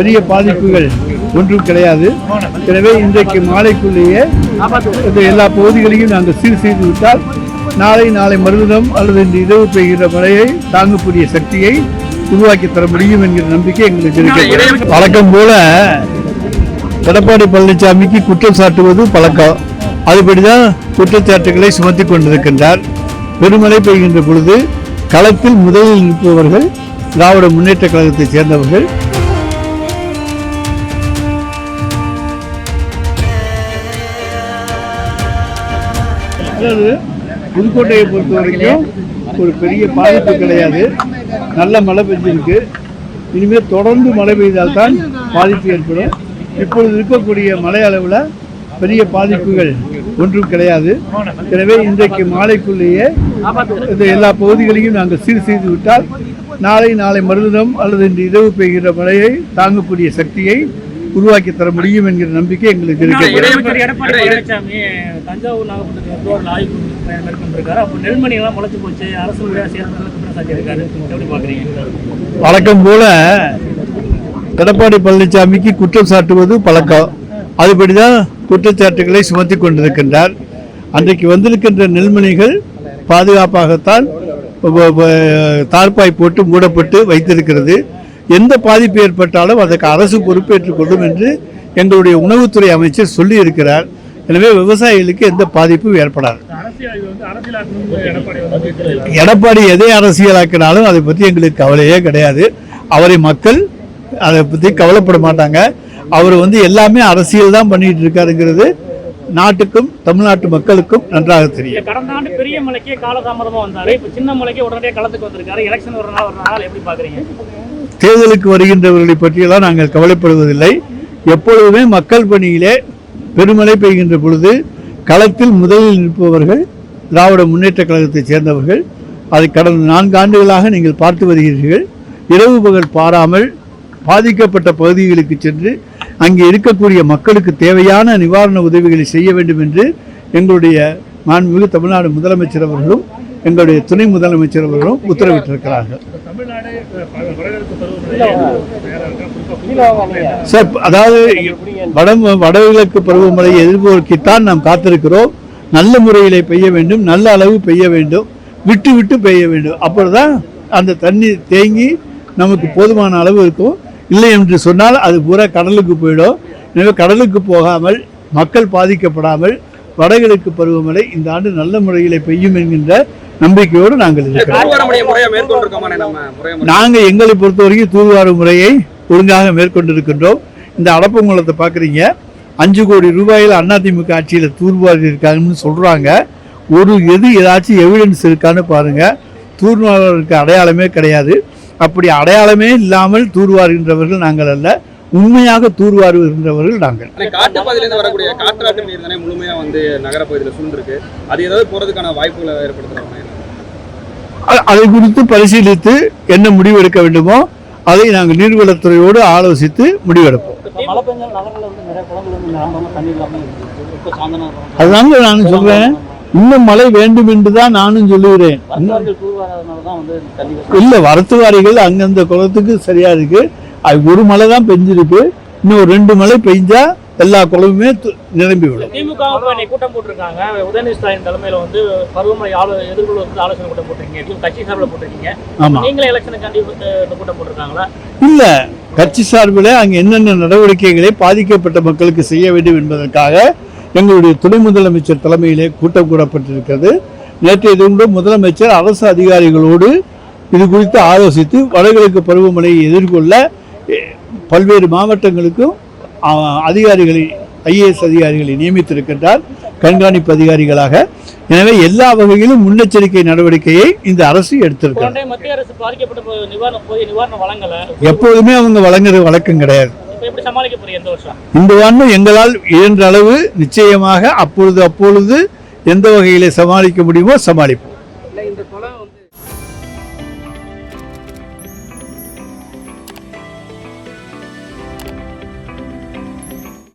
பெரிய பாதிப்புகள் ஒன்றும் கிடையாது. எனவே இன்றைக்கு மாலைக்குள்ளேயே எல்லா பகுதிகளையும் நாங்கள் சீர் செய்து விட்டால் நாளை நாளை மறுதினம் அல்லது இந்த இரவு பெய்கிற மழையை தாங்கக்கூடிய சக்தியை உருவாக்கி தர முடியும் என்கிற நம்பிக்கை எங்களுக்கு இருக்கிறது. வழக்கம் போல எடப்பாடி பழனிசாமிக்கு குற்றம் சாட்டுவது பழக்கம். அதுபடிதான் குற்றச்சாட்டுகளை சுமத்தி கொண்டிருக்கின்றார். பெருமழை பெய்கின்ற பொழுது களத்தில் முதலில் நிற்பவர்கள் திராவிட முன்னேற்ற கழகத்தைச் சேர்ந்தவர்கள் அதாவது புதுக்கோட்டையை பொறுத்த வரைக்கும் ஒரு பெரிய பாதிப்பு கிடையாது. நல்ல மழை பெஞ்சிருக்கு. இனிமேல் தொடர்ந்து மழை பெய்தால்தான் பாதிப்பு ஏற்படும். இப்பொழுது இருக்கக்கூடிய மழை அளவில் பெரிய பாதிப்புகள் ஒன்றும் கிடையாது. எனவே இன்றைக்கு மாலைக்குள்ளேயே இந்த எல்லா பகுதிகளையும் நாங்கள் சீர் செய்து விட்டால் நாளை நாளை மறுதினம் அல்லது இன்று இரவு பெய்கிற மழையை தாங்கக்கூடிய சக்தியை உருவாக்கி தர முடியும் என்கிற நம்பிக்கை எங்களுக்கு பாக்குறீங்க? வழக்கம் போல எடப்பாடி பழனிசாமிக்கு குற்றம் சாட்டுவது பழக்கம். அதுபடிதான் குற்றச்சாட்டுகளை சுமத்தி கொண்டிருக்கின்றார். அன்றைக்கு வந்திருக்கின்ற நெல்மணிகள் பாதுகாப்பாகத்தான் தார்ப்பாய் போட்டு மூடப்பட்டு வைத்திருக்கிறது. எந்த பாதிப்பு ஏற்பட்டாலும் அதற்கு அரசு பொறுப்பேற்றுக் கொள்ளும் என்று எங்களுடைய உணவுத்துறை அமைச்சர் சொல்லி இருக்கிறார் எனவே விவசாயிகளுக்கு எந்த பாதிப்பும் ஏற்படாது. எடப்பாடி எதை அரசியலாக்கினாலும் அதை பற்றி எங்களுக்கு கவலையே கிடையாது. அவரை மக்கள் அதை பற்றி கவலைப்பட மாட்டாங்க. அவர் வந்து எல்லாமே அரசியல் தான் பண்ணிட்டு இருக்காருங்கிறது நாட்டுக்கும் தமிழ்நாட்டு மக்களுக்கும் நன்றாக தெரியும். கடந்த ஆண்டு பெரிய மலைக்கே காலதாமதமா வந்தாரு. இப்ப சின்ன மலைக்கே உடனடியாக களத்துக்கு வந்திருக்காரு. எலெக்ஷன் ஒரு நாள் ஒரு நாள் எப்படி பாக்குறீங்க? தேர்தலுக்கு வருகின்றவர்களை பற்றியெல்லாம் நாங்கள் கவலைப்படுவதில்லை. எப்பொழுதுமே மக்கள் பணியிலே பெருமழை பெய்கின்ற பொழுது களத்தில் முதலில் நிற்பவர்கள் திராவிட முன்னேற்ற கழகத்தைச் சேர்ந்தவர்கள். அதை கடந்த நான்கு ஆண்டுகளாக நீங்கள் பார்த்து வருகிறீர்கள். இரவு பகல் பாராமல் பாதிக்கப்பட்ட பகுதிகளுக்கு சென்று அங்கே இருக்கக்கூடிய மக்களுக்கு தேவையான நிவாரண உதவிகளை செய்ய வேண்டும் என்று எங்களுடைய மாண்புமிகு தமிழ்நாடு முதலமைச்சர் அவர்களும் எங்களுடைய துணை முதலமைச்சர் அவர்களும் உத்தரவிட்டிருக்கிறார்கள். பருவமழை சார் அதாவது வட வடகிழக்கு பருவமழையை எதிர்நோக்கித்தான் நாம் காத்திருக்கிறோம். நல்ல முறையில் பெய்ய வேண்டும் நல்ல அளவு பெய்ய வேண்டும் விட்டு விட்டு பெய்ய வேண்டும். அப்பொழுதுதான் அந்த தண்ணி தேங்கி நமக்கு போதுமான அளவு இருக்கும். இல்லை என்று சொன்னால் அது பூரா கடலுக்கு போயிடும். எனவே கடலுக்கு போகாமல் மக்கள் பாதிக்கப்படாமல் வடகிழக்கு பருவமழை இந்த ஆண்டு நல்ல முறையில் பெய்யும் என்கின்ற நம்பிக்கையோடு நாங்கள் இருக்கிறோம். நாங்கள் எங்களை பொறுத்த வரைக்கும் தூர்வாரும் முறையை ஒழுங்காக மேற்கொண்டிருக்கின்றோம். இந்த அடப்பங்குளத்தை பார்க்குறீங்க. அஞ்சு கோடி ரூபாயில் அதிமுக ஆட்சியில் தூர்வாரி இருக்காங்கன்னு சொல்கிறாங்க ஒரு எது ஏதாச்சும் எவிடன்ஸ் இருக்கான்னு பாருங்கள் தூர்வாரருக்கு அடையாளமே கிடையாது. அப்படி அடையாளமே இல்லாமல் தூர்வாருகின்றவர்கள் நாங்கள் அல்ல. உண்மையாக தூர்வாருகின்றவர்கள் நாங்கள். வரக்கூடிய காற்றாற்று நீர் தானே முழுமையா வந்து நகரப்பகுதியில் சூழ்ந்திருக்கு. அது ஏதாவது போறதுக்கான வாய்ப்புகளை ஏற்படுத்துறாங்க அ- அதை குறித்து பரிசீலித்து என்ன முடிவு எடுக்க வேண்டுமோ அதை நாங்கள் நீர்வளத்துறையோடு ஆலோசித்து முடிவெடுப்போம். அதுதாங்க நான் சொல்றேன். இன்னும் மழை வேண்டும் என்று தான் நானும் சொல்லுகிறேன் இல்ல வரத்துவாரிகள் அந்தந்த குளத்துக்கு சரியா இருக்கு. அது ஒரு மழை தான் பெஞ்சிருக்கு. இன்னும் ரெண்டு மழை பெஞ்சா எல்லா குளமுமே து- நிரம்பி விடும். திமுக கூட்டம் போட்டிருக்காங்க. உதயநிதி ஸ்டாலின் தலைமையில வந்து பருவமழை ஆலோ எதிர்கொள்வதற்கு ஆலோசனை கூட்டம் போட்டிருக்கீங்க. கட்சி சார்பில் போட்டிருக்கீங்க. ஆமா. நீங்களே எலெக்ஷனுக்காண்டி கூட்டம் போட்டிருக்காங்களா? இல்ல. கட்சி சார்பில் அங்க என்னென்ன நடவடிக்கைகளை பாதிக்கப்பட்ட மக்களுக்கு செய்ய வேண்டும் என்பதற்காக எங்களுடைய துணை முதலமைச்சர் தலைமையிலே கூட்டம் கூடப்பட்டிருக்கிறது. நேற்றைய தினம் முதலமைச்சர் அரசு அதிகாரிகளோடு இது குறித்து ஆலோசித்து வடகிழக்கு பருவமழையை எதிர்கொள்ள பல்வேறு மாவட்டங்களுக்கும் அதிகாரிகளை ஐஏஎஸ் அதிகாரிகளை நியமித்திருக்கின்றார். கண்காணிப்பு அதிகாரிகளாக. எனவே எல்லா வகையிலும் முன்னெச்சரிக்கை நடவடிக்கையை இந்த அரசு எடுத்திருக்கிறது. எப்போதுமே அவங்க வழங்குற வழக்கம் கிடையாது. இப்ப எப்படி சமாளிக்க போறீங்க எந்த வருஷம்? இந்த ஆண்டு எங்களால் இயன்ற அளவு நிச்சயமாக அப்பொழுது அப்பொழுது எந்த வகையிலே சமாளிக்க முடியுமோ சமாளிப்போம்.